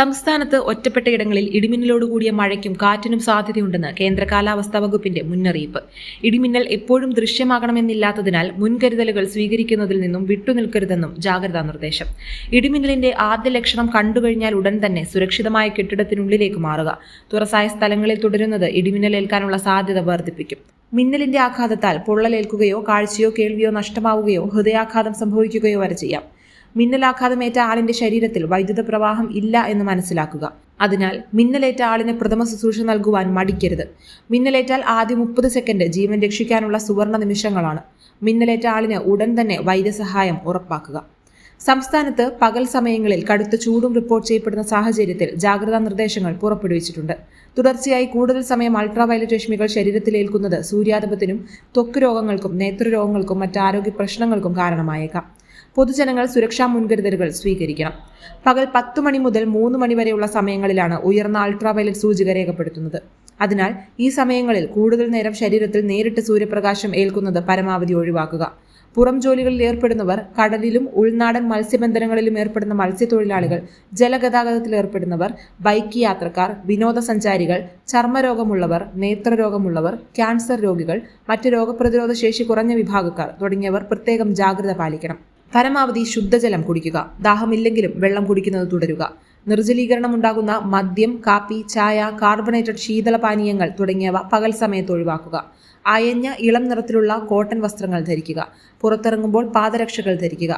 സംസ്ഥാനത്ത് ഒറ്റപ്പെട്ടയിടങ്ങളിൽ ഇടിമിന്നലോടുകൂടിയ മഴയ്ക്കും കാറ്റിനും സാധ്യതയുണ്ടെന്ന് കേന്ദ്ര കാലാവസ്ഥാ വകുപ്പിന്റെ മുന്നറിയിപ്പ്. ഇടിമിന്നൽ എപ്പോഴും ദൃശ്യമാകണമെന്നില്ലാത്തതിനാൽ മുൻകരുതലുകൾ സ്വീകരിക്കുന്നതിൽ നിന്നും വിട്ടുനിൽക്കരുതെന്നും ജാഗ്രതാ നിർദ്ദേശം. ഇടിമിന്നലിന്റെ ആദ്യ ലക്ഷണം കണ്ടുകഴിഞ്ഞാൽ ഉടൻ തന്നെ സുരക്ഷിതമായ കെട്ടിടത്തിനുള്ളിലേക്ക് മാറുക. തുറസായ സ്ഥലങ്ങളിൽ തുടരുന്നത് ഇടിമിന്നലേൽക്കാനുള്ള സാധ്യത വർദ്ധിപ്പിക്കും. മിന്നലിന്റെ ആഘാതത്താൽ പൊള്ളലേൽക്കുകയോ കാഴ്ചയോ കേൾവിയോ നഷ്ടമാവുകയോ ഹൃദയാഘാതം സംഭവിക്കുകയോ വരെ ചെയ്യാം. മിന്നലാഘാതമേറ്റ ആളിന്റെ ശരീരത്തിൽ വൈദ്യുത പ്രവാഹം ഇല്ല എന്ന് മനസ്സിലാക്കുക. അതിനാൽ മിന്നലേറ്റ ആളിന് പ്രഥമ ശുശ്രൂഷ നൽകുവാൻ മടിക്കരുത്. മിന്നലേറ്റാൽ ആദ്യ മുപ്പത് സെക്കൻഡ് ജീവൻ രക്ഷിക്കാനുള്ള സുവർണ നിമിഷങ്ങളാണ്. മിന്നലേറ്റ ആളിന് ഉടൻ തന്നെ വൈദ്യസഹായം ഉറപ്പാക്കുക. സംസ്ഥാനത്ത് പകൽ സമയങ്ങളിൽ കടുത്ത ചൂടും റിപ്പോർട്ട് ചെയ്യപ്പെടുന്ന സാഹചര്യത്തിൽ ജാഗ്രതാ നിർദ്ദേശങ്ങൾ പുറപ്പെടുവിച്ചിട്ടുണ്ട്. തുടർച്ചയായി കൂടുതൽ സമയം അൾട്രാവയലറ്റ് രശ്മികൾ ശരീരത്തിലേൽക്കുന്നത് സൂര്യാതപത്തിനും ത്വക്ക് രോഗങ്ങൾക്കും നേത്രരോഗങ്ങൾക്കും മറ്റ് ആരോഗ്യ പ്രശ്നങ്ങൾക്കും കാരണമായേക്കാം. പൊതുജനങ്ങൾ സുരക്ഷാ മുൻകരുതലുകൾ സ്വീകരിക്കണം. പകൽ പത്ത് മണി മുതൽ മൂന്ന് മണി വരെയുള്ള സമയങ്ങളിലാണ് ഉയർന്ന അൾട്രാവയലറ്റ് സൂചിക രേഖപ്പെടുത്തുന്നത്. അതിനാൽ ഈ സമയങ്ങളിൽ കൂടുതൽ നേരം ശരീരത്തിൽ നേരിട്ട് സൂര്യപ്രകാശം ഏൽക്കുന്നത് പരമാവധി ഒഴിവാക്കുക. പുറം ജോലികളിൽ ഏർപ്പെടുന്നവർ കടലിലും ഉൾനാടൻ മത്സ്യബന്ധനങ്ങളിലും ഏർപ്പെടുന്ന മത്സ്യത്തൊഴിലാളികൾ ജലഗതാഗതത്തിൽ ഏർപ്പെടുന്നവർ ബൈക്ക് യാത്രക്കാർ വിനോദസഞ്ചാരികൾ ചർമ്മരോഗമുള്ളവർ നേത്രരോഗമുള്ളവർ ക്യാൻസർ രോഗികൾ മറ്റ് രോഗപ്രതിരോധ ശേഷി കുറഞ്ഞ വിഭാഗക്കാർ തുടങ്ങിയവർ പ്രത്യേകം ജാഗ്രത പാലിക്കണം. പരമാവധി ശുദ്ധജലം കുടിക്കുക. ദാഹമില്ലെങ്കിലും വെള്ളം കുടിക്കുന്നത് തുടരുക. നിർജലീകരണം ഉണ്ടാകുന്ന മദ്യം കാപ്പി ചായ കാർബണേറ്റഡ് ശീതളപാനീയങ്ങൾ തുടങ്ങിയവ പകൽ സമയത്ത് ഒഴിവാക്കുക. അയഞ്ഞ ഇളം നിറത്തിലുള്ള കോട്ടൺ വസ്ത്രങ്ങൾ ധരിക്കുക. പുറത്തിറങ്ങുമ്പോൾ പാദരക്ഷകൾ ധരിക്കുക.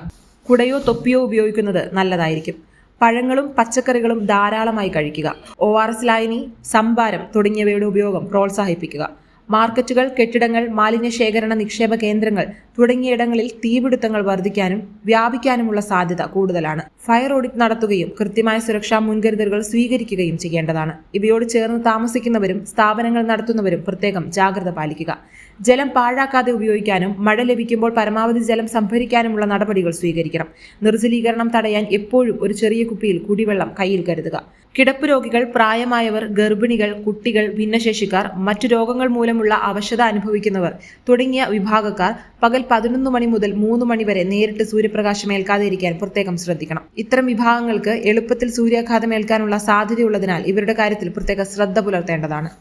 കുടയോ തൊപ്പിയോ ഉപയോഗിക്കുന്നത് നല്ലതായിരിക്കും. പഴങ്ങളും പച്ചക്കറികളും ധാരാളമായി കഴിക്കുക. ഒ ആർ എസ് ലായനി സംഭാരം തുടങ്ങിയവയുടെ ഉപയോഗം പ്രോത്സാഹിപ്പിക്കുക. മാർക്കറ്റുകൾ കെട്ടിടങ്ങൾ മാലിന്യ ശേഖരണ നിക്ഷേപ കേന്ദ്രങ്ങൾ തുടങ്ങിയിടങ്ങളിൽ തീപിടുത്തങ്ങൾ വർദ്ധിക്കാനും വ്യാപിക്കാനുമുള്ള സാധ്യത കൂടുതലാണ്. ഫയർ ഓഡിറ്റ് നടത്തുകയും കൃത്യമായ സുരക്ഷാ മുൻകരുതലുകൾ സ്വീകരിക്കുകയും ചെയ്യേണ്ടതാണ്. ഇവയോട് ചേർന്ന് താമസിക്കുന്നവരും സ്ഥാപനങ്ങൾ നടത്തുന്നവരും പ്രത്യേകം ജാഗ്രത പാലിക്കുക. ജലം പാഴാക്കാതെ ഉപയോഗിക്കാനും മഴ ലഭിക്കുമ്പോൾ പരമാവധി ജലം സംഭരിക്കാനുമുള്ള നടപടികൾ സ്വീകരിക്കണം. നിർജലീകരണം തടയാൻ എപ്പോഴും ഒരു ചെറിയ കുപ്പിയിൽ കുടിവെള്ളം കയ്യിൽ കരുതുക. കിടപ്പ് രോഗികൾ പ്രായമായവർ ഗർഭിണികൾ കുട്ടികൾ ഭിന്നശേഷിക്കാർ മറ്റു രോഗങ്ങൾ മൂലമുള്ള അവശത അനുഭവിക്കുന്നവർ തുടങ്ങിയ വിഭാഗക്കാർ പകൽ പതിനൊന്ന് മണി മുതൽ മൂന്ന് മണി വരെ നേരിട്ട് സൂര്യപ്രകാശം ഏൽക്കാതെ ഇരിക്കാൻ പ്രത്യേകം ശ്രദ്ധിക്കണം. ഇത്തരം വിഭാഗങ്ങൾക്ക് എളുപ്പത്തിൽ സൂര്യാഘാതം ഏൽക്കാനുള്ള സാധ്യതയുള്ളതിനാൽ ഇവരുടെ കാര്യത്തിൽ പ്രത്യേക ശ്രദ്ധ പുലർത്തേണ്ടതാണ്.